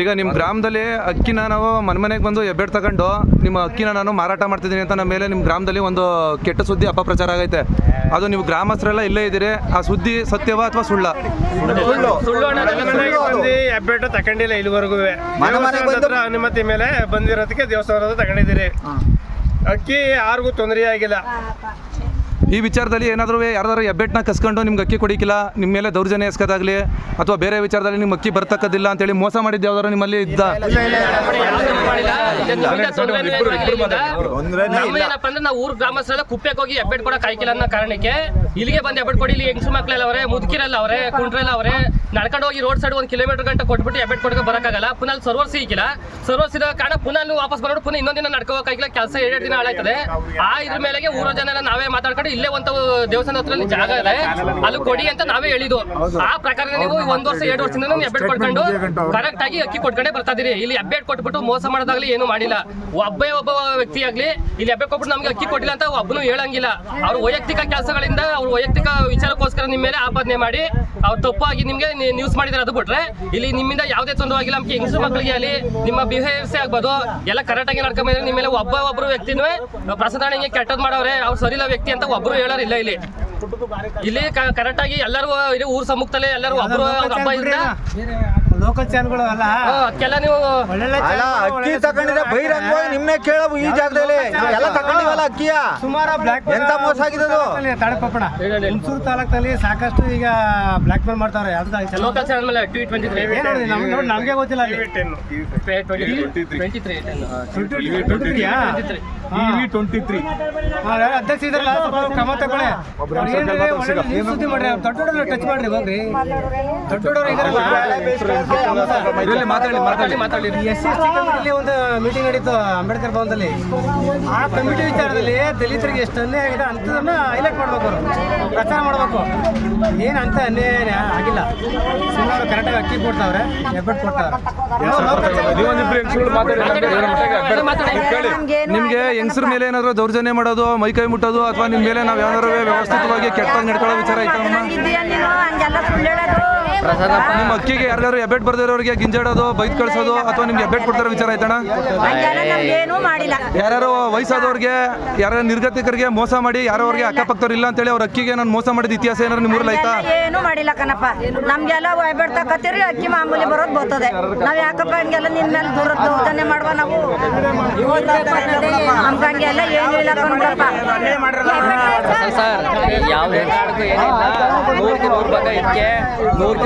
ಈಗ ನಿಮ್ಮ ಗ್ರಾಮದಲ್ಲಿ ಅಕ್ಕಿನ ನಾವು ಮನೆ ಮನೆಗೆ ಬಂದು ಎಬ್ಬೆಡ್ ತಗೊಂಡು ನಿಮ್ಮ ಅಕ್ಕಿನ ನಾನು ಮಾರಾಟ ಮಾಡ್ತಿದ್ದೀನಿ ಅಂತ ನಮ್ಮ ಮೇಲೆ ನಿಮ್ಮ ಗ್ರಾಮದಲ್ಲಿ ಒಂದು ಕೆಟ್ಟ ಸುದ್ದಿ ಅಪಪ್ರಚಾರ ಆಗೈತೆ. ಅದು ನೀವು ಗ್ರಾಮಸ್ಥರೆಲ್ಲ ಇಲ್ಲೇ ಇದ್ದೀರಿ ಆ ಸುದ್ದಿ ಸತ್ಯವಾ ಅಥವಾ ಸುಳ್ಳ? ಸುಳ್ಳು. ಬಂದು ಹೆಬ್ಬೆಟ್ಟು ತಗೊಂಡಿಲ್ಲ ಇಲ್ಲಿವರೆಗೂ. ಮನೆ ಬಂದು- ಹತ್ರ ಅನುಮತಿ ಮೇಲೆ ಬಂದಿರೋದಕ್ಕೆ ದೇವಸ್ಥಾನದ ತಗೊಂಡಿದ್ದೀರಿ. ಅಕ್ಕಿ ಯಾರಿಗೂ ತೊಂದರೆ ಆಗಿಲ್ಲ. ಈ ವಿಚಾರದಲ್ಲಿ ಏನಾದರೂ ಯಾರಾದರೂ ಹೆಬ್ಬೆಟ್ಟನ್ನ ಕಸ್ಕೊಂಡು ನಿಮ್ಗೆ ಅಕ್ಕಿ ಕೊಡಿಕಿಲ್ಲ ನಿಮ್ಮ ಮೇಲೆ ದೌರ್ಜನ್ಯ ಎಸ್ಕೋದಾಗಲಿ ಅಥವಾ ಬೇರೆ ವಿಚಾರದಲ್ಲಿ ನಿಮ್ಮ ಅಕ್ಕಿ ಬರ್ತಕ್ಕದಿಲ್ಲ ಅಂತೇಳಿ ಮೋಸ ಮಾಡಿದ್ದು ಯಾವ್ದಾದ್ರು ನಿಮ್ಮಲ್ಲಿ ಇದ್ದ? ನಮ್ಮೇನಪ್ಪ ಅಂದ್ರೆ ನಾವು ಊರ್ ಗ್ರಾಮಸ್ಥರೆಲ್ಲ ಕುಪ್ಪೆಗೆ ಹೋಗಿ ಹೆಬ್ಬೆಟ್ ಕೊಡಕ್ ಆಯ್ಕಿಲ್ಲ ಅನ್ನೋ ಕಾರಣಕ್ಕೆ ಇಲ್ಲಿಗೆ ಬಂದು ಎಬ್ಬೆಟ್ ಕೊಡಿ ಇಲ್ಲಿ ಹೆಂಗಸು ಮಕ್ಕಳೆಲ್ಲ ಅವರೇ ಮುದುಕಿರಲ್ಲ ಅವರೇ ಕುಂಡ್ರೆಲ್ಲ ಅವರೇ ನಡ್ಕೊಂಡು ಹೋಗಿ ರೋಡ್ ಸೈಡ್ ಒಂದು ಕಿಲೋಮೀಟರ್ ಗಂಟೆ ಕೊಟ್ಬಿಟ್ಟು ಹೆಬ್ಬೆಟ್ ಕೊಡಕ್ಕೆ ಬರಕ್ಕಾಗಲ್ಲ. ಪುನಃ ಅಲ್ಲಿ ಸರ್ವರ್ ಸಿಕ್ಕಿಲ್ಲ. ಸರ್ವರ್ ಸಿದ ಕಾರಣ ಪುನಃ ವಾಪಸ್ ಬರೋದು ಪುನಃ ಇನ್ನೊಂದಿನ ನಡ್ಕೋಕಾಗಿಲ್ಲ ಕೆಲಸ ಎರಡು ದಿನ ಹಾಳಾಯ್ತದೆ. ಆ ಇದ್ರ ಮೇಲೆಗೆ ಊರ ಜನ ನಾವೇ ಮಾತಾಡ್ಕೊಂಡು ಇಲ್ಲೇ ಒಂದು ದೇವಸ್ಥಾನ ಹತ್ರ ಜಾಗ ಇದೆ. ಅಲ್ಲಿ ಕೊಡಿ ಅಂತ ನಾವೇ ಹೇಳಿದ್ದು. ಆ ಪ್ರಕಾರ ನೀವು ಒಂದ್ ವರ್ಷ ಎರಡು ವರ್ಷದಿಂದ ನೀವು ಅಪ್ಡೇಟ್ ಕೊಟ್ಕೊಂಡು ಕರೆಕ್ಟ್ ಆಗಿ ಅಕ್ಕಿ ಕೊಟ್ಕೊಂಡೇ ಬರ್ತಾ ಇದೀರಿ. ಇಲ್ಲಿ ಅಪ್ಡೇಟ್ ಕೊಟ್ಬಿಟ್ಟು ಮೋಸ ಮಾಡೋದಾಗ್ಲಿ ಏನು ಮಾಡಿಲ್ಲ. ಒಬ್ಬೇ ಒಬ್ಬ ವ್ಯಕ್ತಿ ಆಗ್ಲಿ ಇಲ್ಲಿ ಅಪ್ಡೇಟ್ ಕೊಟ್ಬಿಟ್ಟು ನಮ್ಗೆ ಅಕ್ಕಿ ಕೊಟ್ಟಿಲ್ಲ ಅಂತ ಒಬ್ಬನು ಹೇಳಂಗಿಲ್ಲ. ಅವ್ರ ವೈಯಕ್ತಿಕ ಕೆಲಸಗಳಿಂದ ಅವ್ರ ವೈಯಕ್ತಿಕ ವಿಚಾರಕ್ಕೋಸ್ಕರ ನಿಮ್ಮ ಮೇಲೆ ಆಪಾದನೆ ಮಾಡಿ ಅವ್ರು ತಪ್ಪಾಗಿ ನಿಮ್ಗೆ ನ್ಯೂಸ್ ಮಾಡಿದ್ರೆ ಅದು ಬಿಟ್ರೆ ಇಲ್ಲಿ ನಿಮ್ಮಿಂದ ಯಾವುದೇ ತೊಂದರೆ ಆಗಿಲ್ಲ. ನಮ್ಗೆ ಹೆಂಗಸು ಮಕ್ಕಳಿಗೆ ಅಲ್ಲಿ ನಿಮ್ಮ ಬಿಹೇವಿಯರ್ಸೇ ಆಗ್ಬೋದು. ಎಲ್ಲ ಕರೆಕ್ಟ್ ಆಗಿ ನಡ್ಕೊಂಡ್ರೆ ನಿಮ್ಮ ಮೇಲೆ ಒಬ್ಬ ಒಬ್ಬರು ವ್ಯಕ್ತಿನೂ ಪ್ರಸಂಗ ಕೆಟ್ಟದ್ ಮಾಡವ್ರೆ ಅವ್ರು ಸರಿಲ್ಲ ವ್ಯಕ್ತಿ ಅಂತ ಒಬ್ರು ಹೇಳಾರ ಇಲ್ಲ ಇಲ್ಲಿ. ಇಲ್ಲಿ ಕರೆಕ್ಟ್ ಆಗಿ ಎಲ್ಲರೂ ಇಲ್ಲಿ ಊರ್ ಸಮ್ಮುಖದಲ್ಲೇ ಎಲ್ಲರೂ ಒಬ್ರು ಅವ್ರ ಹಬ್ಬ ಇದ್ದ ಲೋಕಲ್ ಚಾನಲ್ಗಳು ಅಲ್ಲ ಅದಕ್ಕೆಲ್ಲ ನೀವು ಒಳ್ಳೊಳ್ಳೆ ಅಲ್ಲ ಅಕ್ಕಿ ತಗೊಂಡಿದ್ರೆ ಬಹಿರಂಗ ನಿಮ್ನೆ ಕೇಳವು ಈ ಜಾಗದಲ್ಲಿ ಎಲ್ಲ ತಗೊಂಡಿವಲ್ಲ ಅಕ್ಕಿಯ ಸುಮಾರು ಬ್ಲಾಕ್ ಎಂತ ಮೋಸ ಆಗಿದೆ ಅದು? ತಾಳಪಪ್ಪಣ ಹುಣಸೂರು ತಾಲೂಕಲ್ಲಿ ಸಾಕಷ್ಟು ಈಗ ಬ್ಲಾಕ್ ಮೇಲ್ ಮಾಡ್ತಾರೆ ಯಾವ್ದು ಲೋಕಲ್ ಚಾನಲ್ ಮೇಲೆ ಟ್ವೆಂಟಿ ತ್ರೀ ನಮ್ಗೆ ನೋಡಿ ನಮ್ಗೆ ಗೊತ್ತಿಲ್ಲ ಟ್ವೆಂಟಿ ತ್ರೀ ಅಧ್ಯಕ್ಷ ಇದ್ರಲ್ಲ ಕ್ರಮ ತಗೊಳ್ಳಿ ಸುದ್ದಿ ಮಾಡ್ರಿ ದೊಡ್ಡ ಟಚ್ ಮಾಡ್ರಿ ಹೋಗ್ರಿ ದೊಡ್ಡ ಇದರಲ್ಲಿ ಮಾತಾಡಿ ಮಾತಾಡಿ ಮಾತಾಡಿ ಎಸ್ ಸಿ ಎಸ್ ಕಮಿಟಿಲಿ ಒಂದು ಮೀಟಿಂಗ್ ನಡೀತು ಅಂಬೇಡ್ಕರ್ ಭವನದಲ್ಲಿ. ಆ ಕಮಿಟಿ ವಿಚಾರದಲ್ಲಿ ದಲಿತರಿಗೆ ಎಷ್ಟು ಅನ್ಯಾಯ ಆಗಿದೆ ಅಂತದನ್ನ ಹೈಲೈಟ್ ಮಾಡ್ಬೇಕು ಅವರು. ಪ್ರಚಾರ ಮಾಡ್ಬೇಕು. ಏನು ಅಂತ ಅನ್ಯಾಯ ಆಗಿಲ್ಲ. ಸುಮಾರು ಕರೆಕ್ಟಾಗಿ ಅಕ್ಕಿ ಕೊಡ್ತಾವ್ರೆ ಎಬ್ಬಟ್ಟು ಕೊಡ್ತಾವ್ರೆ. ನಿಮ್ಗೆ ಹೆಂಗಸ್ರ ಮೇಲೆ ಏನಾದ್ರು ದೌರ್ಜನ್ಯ ಮಾಡೋದು ಮೈ ಕೈ ಮುಟ್ಟೋದು ಅಥವಾ ನಿಮ್ಮ ಮೇಲೆ ನಾವು ಯಾವ್ದಾರು ವ್ಯವಸ್ಥಿತವಾಗಿ ಕೆಟ್ಟ ನಡ್ಕೊಳ್ಳೋ ವಿಚಾರ ಐತಮ್ಮ? ನಿಮ್ಮ ಅಕ್ಕಿಗೆ ಯಾರ್ಯಾರು ಎಬೆಟ್ ಬರ್ದಿರೋರಿಗೆ ಗಿಂಜಾಡೋದು ಬೈದ್ ಕಳ್ಸೋದು ಅಥವಾ ನಿಮ್ಗೆ ಎಬೆಟ್ ಕೊಡ್ತಾರೋ ವಿಚಾರ ಆಯ್ತಣ್ಣ ನಮ್ಗೇನೂ ಮಾಡಿಲ್ಲ ಯಾರ್ಯಾರು ವಯಸ್ಸಾದವ್ರಿಗೆ ಯಾರು ನಿರ್ಗತಿಕರಿಗೆ ಮೋಸ ಮಾಡಿ ಯಾರವ್ರಿಗೆ ಅಕ್ಕಪಕ್ಕದವ್ರು ಇಲ್ಲ ಅಂತೇಳಿ ಅವ್ರ ಅಕ್ಕಿಗೆ ನಾನು ಮೋಸ ಮಾಡಿದ ಇತಿಹಾಸ ಏನಾದ್ರು ನಿಮ್ಮ ಊರಲ್ಲಿ ಆಯ್ತಾ ಏನು ಏನೂ ಮಾಡಿಲ್ಲ ಕಣಪ್ಪ ನಮ್ಗೆಲ್ಲ ಕತ್ತಿರಿ ಅಕ್ಕಿ ಮಾಮೂಲಿ ಬರೋದು ಬರ್ತದೆ ನಾವ್ ಯಾಕಪ್ಪ ಹಂಗೆಲ್ಲ ನಿನ್ ಮೇಲೆ ದೂರ ದೌರ್ಜನ್ಯ ಮಾಡುವ ನಾವು ನಮ್ಗೆ ಹಂಗೆಲ್ಲ ಏನು ಇಲ್ಲ ಕಣಪ್ಪ ಸರ್ ಯಾವ ಏನಿಲ್ಲ ನೂರಕ್ಕೆ ನೂರು ಭಾಗ ಇದಕ್ಕೆ ನೂರಕ್ಕೆ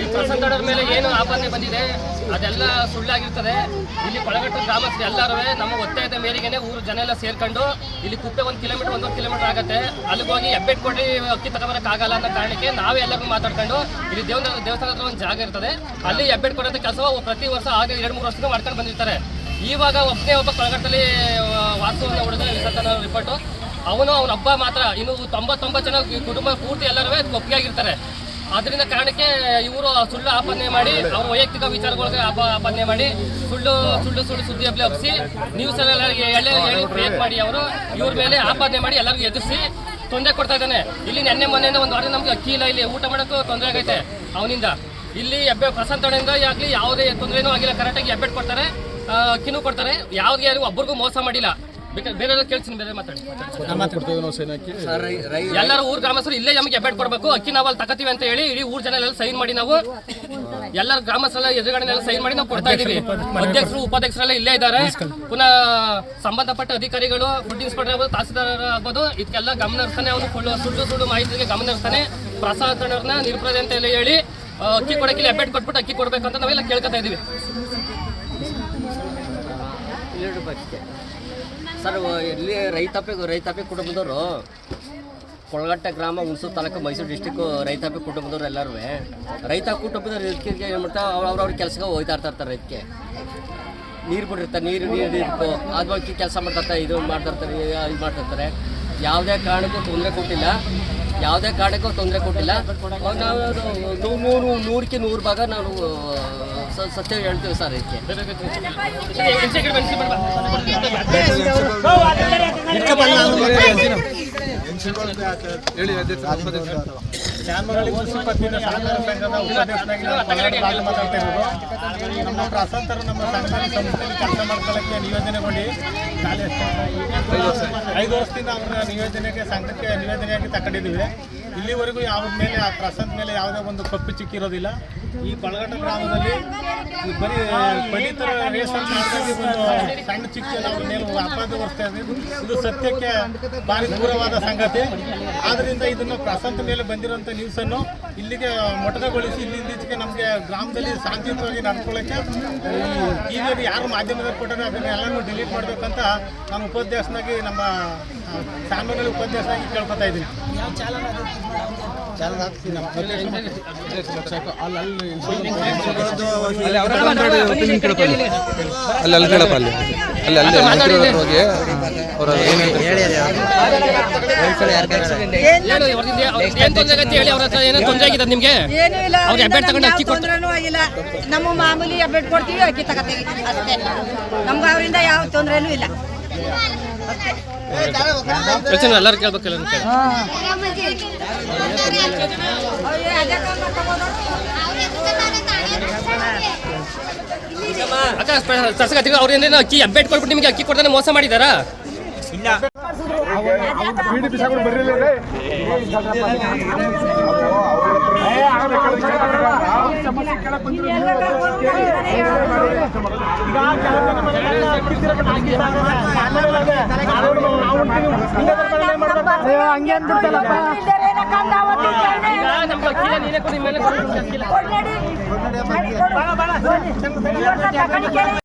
ಈ ಪ್ರಸಂಗದವ್ರ ಮೇಲೆ ಏನು ಆಪಾದನೆ ಬಂದಿದೆ, ಅದೆಲ್ಲ ಸುಳ್ಳಾಗಿರ್ತದೆ. ಇಲ್ಲಿ ಕೊಳಗಟ್ಟ ಗ್ರಾಮಸ್ಥರು ಎಲ್ಲರೂ ನಮ್ಮ ಒತ್ತಾಯದ ಮೇರೆಗೆ ಊರು ಜನ ಎಲ್ಲ ಸೇರ್ಕೊಂಡು ಇಲ್ಲಿ ಕುಪ್ಪೆ ಒಂದು ಕಿಲೋಮೀಟರ್, ಒಂದೊಂದು ಕಿಲೋಮೀಟರ್ ಆಗುತ್ತೆ. ಅಲ್ಲಿಗೆ ಹೋಗಿ ಎಬ್ಬೆಟ್ ಕೊಡಿ ಅಕ್ಕಿ ಆಗಲ್ಲ ಅನ್ನೋ ಕಾರಣಕ್ಕೆ ನಾವೇ ಮಾತಾಡ್ಕೊಂಡು ಇಲ್ಲಿ ದೇವನ ದೇವಸ್ಥಾನ ಹತ್ರ ಒಂದು ಜಾಗ ಇರ್ತದೆ. ಅಲ್ಲಿ ಎಬ್ಬೆಟ್ ಕೊಡೋಂಥ ಕೆಲಸ ಪ್ರತಿ ವರ್ಷ ಆಗ ಎರಡು, ಮೂರು ವರ್ಷದಿಂದ ಮಾಡ್ಕೊಂಡು ಬಂದಿರ್ತಾರೆ. ಇವಾಗ ಒಬ್ಬನೇ ಒಬ್ಬ ಕೊಳಗಟ್ಟಲ್ಲಿ ವಾಸ್ತವನ್ನ ಹುಡುಗ ಇರ್ತಕ್ಕಂಥ ರಿಪೋರ್ಟು ಅವನು, ಅವನ ಹಬ್ಬ ಮಾತ್ರ. ಇನ್ನು ತೊಂಬತ್ತೊಂಬತ್ತು ಜನ ಕುಟುಂಬ ಪೂರ್ತಿ ಎಲ್ಲರೂ ಒಪ್ಪಿಗೆ ಆಗಿರ್ತಾರೆ. ಅದರಿಂದ ಕಾರಣಕ್ಕೆ ಇವರು ಸುಳ್ಳು ಆಪಾದನೆ ಮಾಡಿ ಅವ್ರ ವೈಯಕ್ತಿಕ ವಿಚಾರಗಳಿಗೆ ಆಪ ಆಪಾದನೆ ಮಾಡಿ ಸುಳ್ಳು ಸುಳ್ಳು ಸುಳ್ಳು ಸುದ್ದಿ ಹಬ್ಬ ಹಬ್ಬಿಸಿ ನ್ಯೂಸ್ ಎಳ್ಳೆ ಹೇಳಿ ಮಾಡಿ ಅವರು ಇವ್ರ ಮೇಲೆ ಆಪಾದನೆ ಮಾಡಿ ಎಲ್ಲರಿಗೂ ಎದುರಿಸಿ ತೊಂದರೆ ಕೊಡ್ತಾ ಇದ್ದಾನೆ. ಇಲ್ಲಿ ನೆನ್ನೆ ಮೊನ್ನೆಯಿಂದ ಒಂದು ವಾರ ನಮ್ಗೆ ಅಕ್ಕಿ ಇಲ್ಲ ಇಲ್ಲಿ ಊಟ ಮಾಡೋಕ್ಕೂ ತೊಂದರೆ ಆಗೈತೆ ಅವನಿಂದ. ಇಲ್ಲಿ ಎಬ್ಬೆ ಪ್ರಸಂತಣೆಯಿಂದ ಆಗಲಿ ಯಾವುದೇ ತೊಂದರೆನೂ ಆಗಿಲ್ಲ. ಕರೆಕ್ಟಾಗಿ ಎಬ್ಬೆಟ್ ಕೊಡ್ತಾರೆ ಅಕ್ಕಿನೂ ಕೊಡ್ತಾರೆ. ಯಾವ್ದು ಯಾರು ಒಬ್ಬರಿಗೂ ಮೋಸ ಮಾಡಿಲ್ಲ. ಬೇಕಾದ್ರೆ ಕೇಳ್ತೀನಿ ಬೇರೆ ಮಾತಾಡಿ. ಎಲ್ಲರೂ ಊರ್ ಗ್ರಾಮಸ್ಥರು ಇಲ್ಲೇ ನಮಗೆ ಅಪ್ಡೇಟ್ ಕೊಡಬೇಕು. ಅಕ್ಕಿ ನಾವು ಅಲ್ಲಿ ತಕತೀವಿ ಅಂತ ಹೇಳಿ ಇಡೀ ಊರ್ ಜನ ಎಲ್ಲ ಸೈನ್ ಮಾಡಿ ನಾವು ಎಲ್ಲರೂ ಗ್ರಾಮಸ್ಥರೆಲ್ಲ ಎದುರುಗಡೆನೆಲ್ಲ ಸೈನ್ ಮಾಡಿ ನಾವು ಕೊಡ್ತಾ ಇದೀವಿ. ಅಧ್ಯಕ್ಷರು ಉಪಾಧ್ಯಕ್ಷರೆಲ್ಲ ಇಲ್ಲೇ ಇದ್ದಾರೆ. ಪುನಃ ಸಂಬಂಧಪಟ್ಟ ಅಧಿಕಾರಿಗಳು ಫುಡ್ ಇನ್ಸ್ಪೆಕ್ಟರ್ ಆಗ್ಬೋದು ತಹಸೀಲ್ದಾರ್ ಆಗ್ಬೋದು ಇದಕ್ಕೆಲ್ಲ ಗಮನ ಹರಿಸ್ತಾನೆ ಅವನು. ಸುಳ್ಳು ಸುಳ್ಳು ಸುಳ್ಳು ಮಾಹಿತಿಗೆ ಗಮನ ಹರಿಸ್ತಾನೆ. ಪ್ರಸಾದನವ್ರನ್ನ ನಿರ್ಪ್ರದೆ ಅಂತ ಎಲ್ಲ ಹೇಳಿ ಅಕ್ಕಿ ಇಲ್ಲಿ ಅಪ್ಡೇಟ್ ಕೊಟ್ಬಿಟ್ಟು ಅಕ್ಕಿ ಕೊಡ್ಬೇಕಂತ ನಾವೆಲ್ಲ ಕೇಳ್ಕೊತಾ ಇದೀವಿ. ಸರ್ ಇಲ್ಲಿ ರೈತಾಪಿ ರೈತಾಪಿ ಕುಟುಂಬದವರು ಕೊಳಗಟ್ಟೆ ಗ್ರಾಮ ಹುಣಸೂರು ತಾಲೂಕು ಮೈಸೂರು ಡಿಸ್ಟಿಕ್ಕು ರೈತಾಪಿ ಕುಟುಂಬದವ್ರು ಎಲ್ಲರೂ ರೈತ ಕುಟುಂಬದವ್ರು ಇದಕ್ಕೆ ಏನು ಮಾಡ್ತಾ ಅವ್ರು ಅವ್ರವ್ರ ಕೆಲಸಕ್ಕೆ ಹೋಗ್ತಾ ಇರ್ತಾ ಇರ್ತಾರೆ ರೈತಕ್ಕೆ ನೀರು ಬಿಟ್ಟಿರ್ತಾರೆ ನೀರು ನೀರು ಇದಕ್ಕು ಅದು ಬಗ್ಗೆ ಕೆಲಸ ಮಾಡ್ತಿರ್ತಾರೆ ಇದು ಮಾಡ್ತಿರ್ತಾರೆ ಇದು ಮಾಡ್ತಿರ್ತಾರೆ ಯಾವುದೇ ಕಾರಣಕ್ಕೂ ತೊಂದರೆ ಕೊಟ್ಟಿಲ್ಲ ಯಾವುದೇ ಕಾರಣಕ್ಕೂ ತೊಂದರೆ ಕೊಟ್ಟಿಲ್ಲ ನಾವು ನೂರು ನೂರಕ್ಕೆ ನೂರು ಭಾಗ ಸ- ಸತ್ಯ ಹೇಳ್ತೀವಿ ಸರ್ ಇದಕ್ಕೆ ಮಾತಾಡ್ತಾ ಇರೋದು ನಮ್ಮ ನಮ್ಮ ಸಂಘದ ಕೆಲಸ ಐದು ವರ್ಷದಿಂದ ಅವರ ನಿಯೋಜನೆಗೆ ಸಂಘಕ್ಕೆ ನಿಯೋಜನೆಯಾಗಿ ತಗೊಂಡಿದ್ದೀವಿ. ಇಲ್ಲಿವರೆಗೂ ಯಾವ ಮೇಲೆ, ಆ ಪ್ರಸಂತ ಮೇಲೆ ಯಾವುದೇ ಒಂದು ಕಪ್ಪು ಚಿಕ್ಕಿರೋದಿಲ್ಲ. ಈ ಕೊಳಗಟ್ಟ ಗ್ರಾಮದಲ್ಲಿ ಬರೀ ಪಡಿತರ ರೇಷನ್ ಒಂದು ಸಣ್ಣ ಚಿಕ್ಕ ಅವ್ರ ಮೇಲೆ ಅಪರಾಧ ಬರ್ತಾ ಇದು ಸತ್ಯಕ್ಕೆ ಭಾರಿ ದೂರವಾದ ಸಂಗತಿ. ಆದ್ದರಿಂದ ಇದನ್ನು ಪ್ರಸಂತ ಮೇಲೆ ಬಂದಿರುವಂಥ ನ್ಯೂಸನ್ನು ಇಲ್ಲಿಗೆ ಮೊಟಕಗೊಳಿಸಿ ಇಲ್ಲಿಂದೀಚೆಗೆ ನಮಗೆ ಗ್ರಾಮದಲ್ಲಿ ಶಾಂತಿಯುತವಾಗಿ ನಡ್ಕೊಳ್ಳೋಕ್ಕೆ ಈಗ ಯಾರು ಮಾಧ್ಯಮದಲ್ಲಿ ಕೊಟ್ಟರೆ ಅದನ್ನೆಲ್ಲನೂ ಡಿಲೀಟ್ ಮಾಡಬೇಕಂತ ನಾನು ಉಪಾಧ್ಯಕ್ಷನಾಗಿ ನಮ್ಮ ಚಾನಲ್ ಉಪಾಧ್ಯಕ್ಷನಾಗಿ ಕೇಳ್ಕೊತಾ ಇದ್ದೀನಿ. ಅಲ್ಲಿ. ಅಲ್ಲಿ ಕೇಳಪ್ಪ ಅಲ್ಲಿ. ಅಲ್ಲಿ ಅಲ್ಲಿ ಹೋಗಿ ಅವ್ರ ನಿಮ್ಗೆ? ಆಗಿಲ್ಲ. ನಮ್ಮ ಮಾಮೂಲಿ ಅಪ್ಡೇಟ್ ಕೊಡ್ತೀವಿ ಅಕ್ಕಿ ತಗೋತೀವಿ. ಅಷ್ಟೇ. ನಮ್ಗೆ ಅವರಿಂದ ಯಾವ ತೊಂದರೆನೂ ಇಲ್ಲ. ಯೋಚನೆ ಎಲ್ಲರೂ ಕೇಳ್ಬೇಕಲ್ಲ. ಅಕ್ಕ ತರ್ಸಕತ್ತೀವಿ ಅವ್ರು ಏನೇನು ಅಕ್ಕಿ ಅಪ್ಡೇಟ್ ಕೊಟ್ಬಿಟ್ಟು ನಿಮಗೆ ಅಕ್ಕಿ ಕೊಡ್ತಾನೆ ಮೋಸ ಮಾಡಿದಾರಾ? ಹಂಗೆ ಅಂದ್ಬಿಡ್ತಲ್ಲಪ್ಪ ಮೇಲೆ